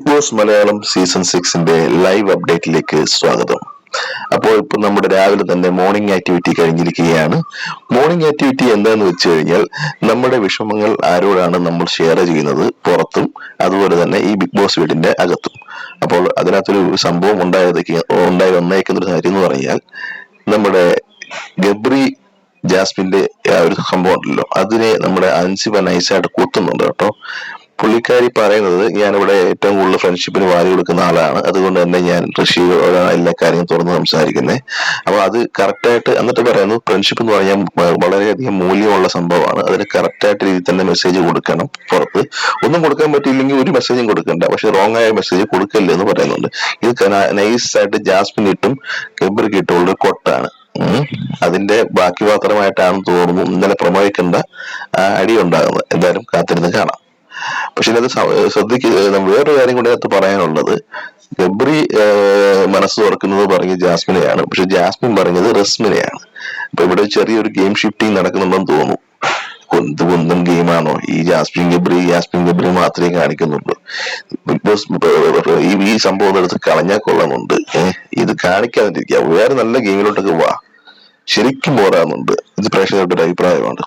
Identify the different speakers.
Speaker 1: Big Boss Malayalam season സിക്സിന്റെ live അപ്ഡേറ്റിലേക്ക് സ്വാഗതം. അപ്പോൾ ഇപ്പൊ നമ്മുടെ രാവിലെ തന്നെ മോർണിംഗ് ആക്ടിവിറ്റി കഴിഞ്ഞിരിക്കുകയാണ്. മോർണിംഗ് ആക്ടിവിറ്റി എന്താന്ന് വെച്ച് കഴിഞ്ഞാൽ നമ്മുടെ വിഷമങ്ങൾ ആരോടാണ് നമ്മൾ ഷെയർ ചെയ്യുന്നത് പുറത്തും അതുപോലെ തന്നെ ഈ ബിഗ് ബോസ് വീടിന്റെ അകത്തും. അപ്പോൾ അതിനകത്തൊരു സംഭവം ഉണ്ടായത് ഉണ്ടായി വന്നേക്കുന്ന ഒരു കാര്യം എന്ന് പറഞ്ഞാൽ നമ്മുടെ ഗബ്രി ജാസ്മിന്റെ ആ ഒരു സംഭവം ഉണ്ടല്ലോ. അതിനെ നമ്മുടെ അൻസിബ നൈസായിട്ട് കുത്തുന്നുണ്ട് കേട്ടോ. പുള്ളിക്കാരി പറയുന്നത് ഞാനിവിടെ ഏറ്റവും കൂടുതൽ ഫ്രണ്ട്ഷിപ്പിന് വാരി കൊടുക്കുന്ന ആളാണ്. അതുകൊണ്ട് തന്നെ ഞാൻ ഋഷിയോടാണ് എല്ലാ കാര്യങ്ങളും തുറന്ന് സംസാരിക്കുന്നത് അപ്പൊ അത് കറക്റ്റായിട്ട് എന്നിട്ട് പറയുന്നു ഫ്രണ്ട്ഷിപ്പ് എന്ന് പറഞ്ഞാൽ വളരെയധികം മൂല്യമുള്ള സംഭവമാണ്. അതിന് കറക്റ്റായിട്ട് രീതിയിൽ തന്നെ മെസ്സേജ് കൊടുക്കണം പുറത്ത്. ഒന്നും കൊടുക്കാൻ പറ്റിയില്ലെങ്കിൽ ഒരു മെസ്സേജും കൊടുക്കണ്ട. പക്ഷെ റോങ് ആയ മെസ്സേജ് കൊടുക്കല്ലേ എന്ന് പറയുന്നുണ്ട്. ഇത് നൈസ് ആയിട്ട് ജാസ്മിൻ ഇട്ടും ഗബ്രിക്ക് ഇട്ടുള്ള കൊട്ടാണ്. അതിന്റെ ബാക്കി മാത്രമായിട്ടാണ് തോന്നുന്നു. ഇന്നലെ പ്രമോയിക്കേണ്ട അടി ഉണ്ടാകുന്നത്. എന്തായാലും കാത്തിരുന്ന് കാണാം. പക്ഷെ അത് ശ്രദ്ധിക്കുക വേറൊരു കാര്യം കൂടി അതിനകത്ത് പറയാനുള്ളത്. ഗബ്രി മനസ്സ് തുറക്കുന്നത് പറഞ്ഞ ജാസ്മിനെയാണ്. പക്ഷെ ജാസ്മിൻ പറഞ്ഞത് റസ്മിനെയാണ്. അപ്പൊ ഇവിടെ ചെറിയൊരു ഗെയിം ഷിഫ്റ്റിംഗ് നടക്കുന്നുണ്ടെന്ന് തോന്നുന്നു. കൊന്ത് കുന്തം ഗെയിമാണോ? ഈ ജാസ്മിൻ ഗബ്രി ജാസ്മിൻ ഗബ്രി മാത്രമേ കാണിക്കുന്നുള്ളൂ. ഈ ഈ സംഭവം എടുത്ത് കളഞ്ഞാൽ കൊള്ളുന്നുണ്ട് ഏഹ്, ഇത് കാണിക്കാതിരിക്കുക. വേറെ നല്ല ഗെയിമിലോട്ടൊക്കെ വാ. ശരിക്കും പോരാന്നുണ്ട് ഇത് പ്രേക്ഷകരുടെ ഒരു അഭിപ്രായമാണ്.